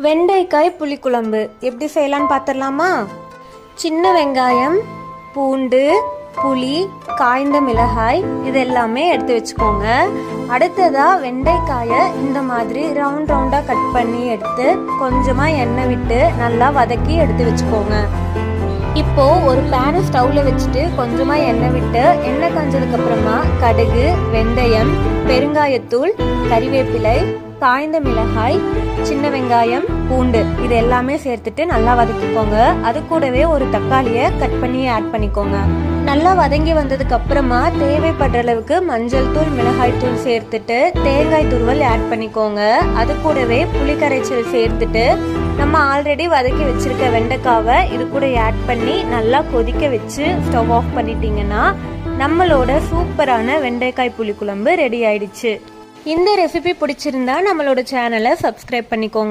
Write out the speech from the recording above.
வெண்டைக்காய் புளிக்குழம்பு. எப்படி செய்யலான்னு பார்த்துடலாமா சின்ன வெங்காயம் பூண்டு புளி காய்ந்த மிளகாய் இது எல்லாமே எடுத்து வச்சுக்கோங்க. அடுத்ததாக வெண்டைக்காயை இந்த மாதிரி ரவுண்ட் ரவுண்டாக கட் பண்ணி எடுத்து கொஞ்சமாக எண்ணெய் விட்டு நல்லா வதக்கி எடுத்து வச்சுக்கோங்க. இப்போ ஒரு பேனை ஸ்டவ்ல வச்சுட்டு கொஞ்சமா எண்ணெய் விட்டு எண்ணெய் காஞ்சதுக்கு அப்புறமா கடுகு வெந்தயம் பெருங்காயத்தூள் கறிவேப்பிலை காய்ந்த மிளகாய் சின்ன வெங்காயம் பூண்டு இது எல்லாமே சேர்த்துட்டு நல்லா வதக்கிக்கோங்க. அது கூடவே ஒரு தக்காளியை கட் பண்ணி ஆட் பண்ணிக்கோங்க. நல்லா வதங்கி வந்ததுக்கு அப்புறமா தேவைப்படுற அளவுக்கு மஞ்சள் தூள் மிளகாய் தூள் சேர்த்துட்டு தேங்காய் துருவல் ஆட் பண்ணிக்கோங்க. அது கூடவே புளி கரைச்சல் சேர்த்துட்டு நம்ம ஆல்ரெடி வதக்கி வச்சிருக்க வெண்டைக்காவை இது கூட ஆட் பண்ணி நல்லா கொதிக்க வச்சு ஸ்டவ் ஆஃப் பண்ணிட்டீங்கன்னா நம்மளோட சூப்பரான வெண்டைக்காய் புளிக்குழம்பு ரெடி ஆயிடுச்சு. இந்த ரெசிபி பிடிச்சிருந்தா நம்மளோட சேனலை சப்ஸ்கிரைப் பண்ணிக்கோங்க.